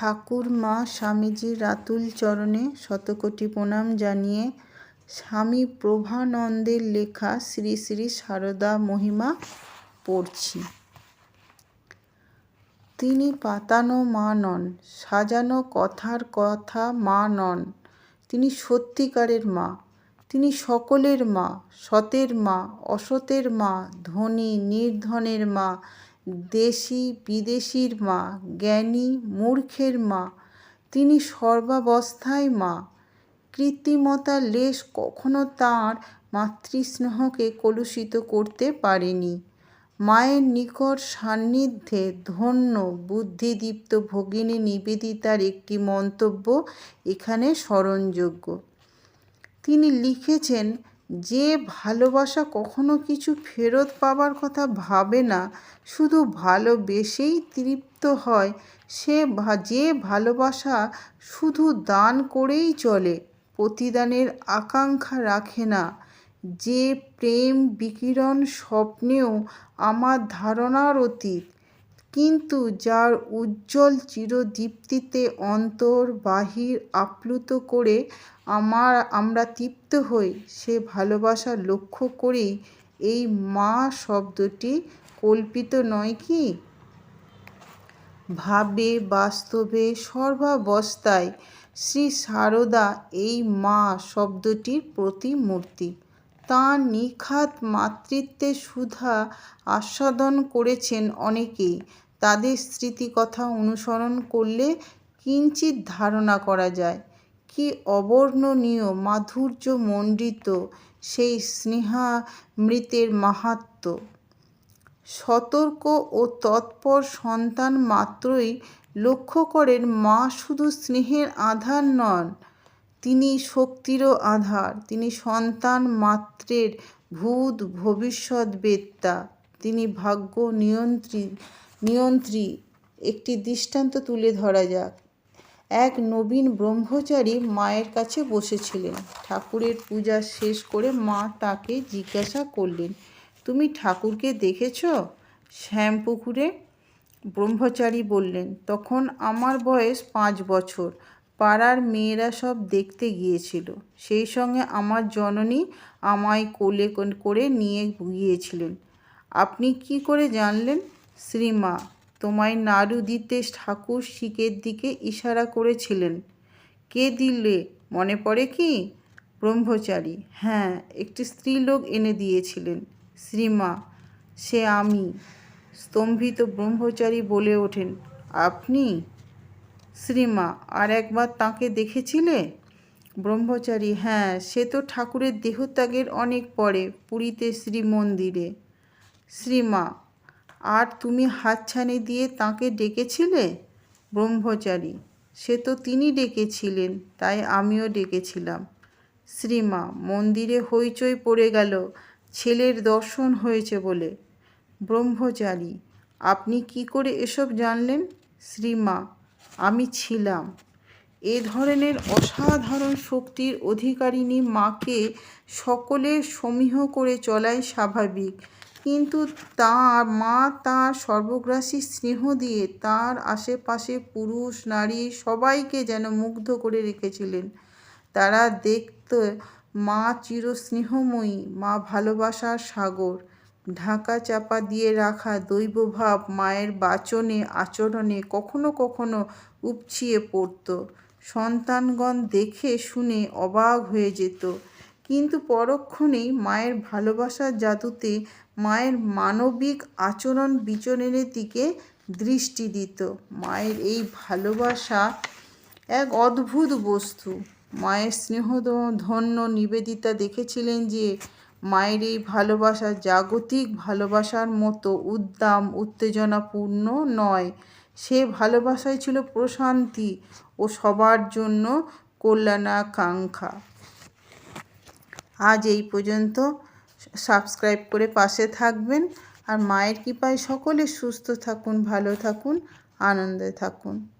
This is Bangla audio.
ঠাকুরমা স্বামীজির রাতুল চরণে শতকোটি প্রণাম জানিয়ে স্বামী প্রভানন্দের লেখা শ্রী শ্রী সারদা মহিমা পড়ছি। তিনি পাতানো মা নন, সাজানো কথার কথা মা নন। তিনি সত্যিকারের মা, তিনি সকলের মা, সতের মা, অসতের মা, ধনী, নির্ধনের মা দেশি বিদেশির মা, জ্ঞানী মূর্খের মা, তিনি সর্বাবস্থায় মা। কৃত্রিমতার লেশ কখনো তাঁর মাতৃস্নেহকে কলুষিত করতে পারেনি। মায়ের নিকট সান্নিধ্যে ধন্য বুদ্ধিদীপ্ত ভগিনী নিবেদিতার একটি মন্তব্য এখানে স্মরণযোগ্য। তিনি লিখেছেন যে ভালোবাসা কখনো কিছু ফেরত পাবার কথা ভাবে না, শুধু ভালোবেসেই তৃপ্ত হয়। সে যে ভালোবাসা শুধু দান করেই চলে, প্রতিদানের আকাঙ্ক্ষা রাখে না। যে প্রেম বিকিরণ স্বপ্নেও আমার ধারণার অতীত কিন্তু যার উজ্জ্বল চিরদীপ্তিতে অন্তর বাহির আপ্লুত করে আমার, আমরা তৃপ্ত হই, সে ভালোবাসা লক্ষ্য করেই এই মা শব্দটি কল্পিত নয় কি? ভাবে বাস্তবে সর্বাবস্থায় শ্রী সারদা এই মা শব্দটির প্রতিমূর্তি। তাঁর নিখাত মাতৃত্বে সুধা আস্বাদন করেছেন অনেকেই। তাদের স্মৃতিকথা অনুসরণ করলে কিঞ্চিৎ ধারণা করা যায়। কি অবর্ণনীয় মাধুর্য মণ্ডিত সেই স্নেহামৃতের মাহাত্ম্য সতর্ক ও তৎপর সন্তান মাত্রই লক্ষ্য করেন মা শুধু স্নেহের আধার নন তিনি শক্তিরও আধার, তিনি সন্তান মাত্রের ভূত ভবিষ্যৎ বেত্তা তিনি ভাগ্য নিয়ন্ত্রী নিয়ন্ত্রী। একটি দৃষ্টান্ত তুলে ধরা যাক। এক নবীন ব্রহ্মচারী মায়ের কাছে বসেছিলেন। ঠাকুরের পূজা শেষ করে মা তাকে জিজ্ঞাসা করলেন, তুমি ঠাকুরকে দেখেছ? শ্যামপুকুরে, ব্রহ্মচারী বললেন, তখন আমার বয়স পাঁচ বছর। পাড়ার মেয়েরা সব দেখতে গিয়েছিল। সেই সঙ্গে আমার জননী আমায় কোলে করে নিয়ে গিয়েছিলেন। আপনি কি করে জানলেন? শ্রীমা, তোমায় নাড়ু দিতে ঠাকুর শিকের দিকে ইশারা করেছিলেন। কে দিলে? মনে পড়ে কি? ব্রহ্মচারী। হ্যাঁ একটি স্ত্রীলোক এনে দিয়েছিলেন। শ্রীমা, সে আমি। স্তম্ভিত ব্রহ্মচারী বলে ওঠেন। আপনি? শ্রীমা, আর একবার তাকে দেখেছিলে? ব্রহ্মচারী হ্যাঁ সে তো ঠাকুরের দেহত্যাগের অনেক পরে পুরীতে শ্রীমন্দিরে। শ্রীমা, আর তুমি হাতছানি দিয়ে তাকে ডেকেছিলে? ব্রহ্মচারী, সে তো তিনি ডেকেছিলেন, তাই আমিও ডেকেছিলাম। শ্রীমা, মন্দিরে হইচই পড়ে গেল, ছেলের দর্শন হয়েছে বলে। ব্রহ্মচারী, আপনি কি করে এসব জানলেন? শ্রীমা আমি ছিলাম। এ ধরনের অসাধারণ শক্তির অধিকারিণী মাকে সকলের সমীহ করে চলাই স্বাভাবিক। কিন্তু তাঁর মা তাঁর সর্বগ্রাসী স্নেহ দিয়ে তার আশেপাশে পুরুষ, নারী সবাইকে যেন মুগ্ধ করে রেখেছিলেন। তারা দেখত মা চিরস্নেহময়ী, মা ভালোবাসার সাগর। ঢাকা চাপা দিয়ে রাখা দৈবভাব মায়ের বাচনে, আচরণে কখনো কখনো উপছিয়ে পড়ত। সন্তানগণ দেখে শুনে অবাক হয়ে যেত। কিন্তু পরক্ষণেই মায়ের ভালোবাসার জাদুতে মায়ের মানবিক আচরণ বিচরণের দিকে দৃষ্টি দিত। মায়ের এই ভালোবাসা এক অদ্ভুত বস্তু। মায়ের স্নেহধন্য নিবেদিতা দেখেছিলেন যে মায়ের এই ভালোবাসা জাগতিক ভালোবাসার মতো উদ্দাম, উত্তেজনাপূর্ণ নয়। সে ভালোবাসাই ছিল প্রশান্তি ও সবার জন্য কল্যাণাকাঙ্ক্ষা। আজ এই পর্যন্ত। সাবস্ক্রাইব করে পাশে থাকবেন। আর মায়ের কৃপায় সকলে সুস্থ থাকুন, ভালো থাকুন, আনন্দে থাকুন।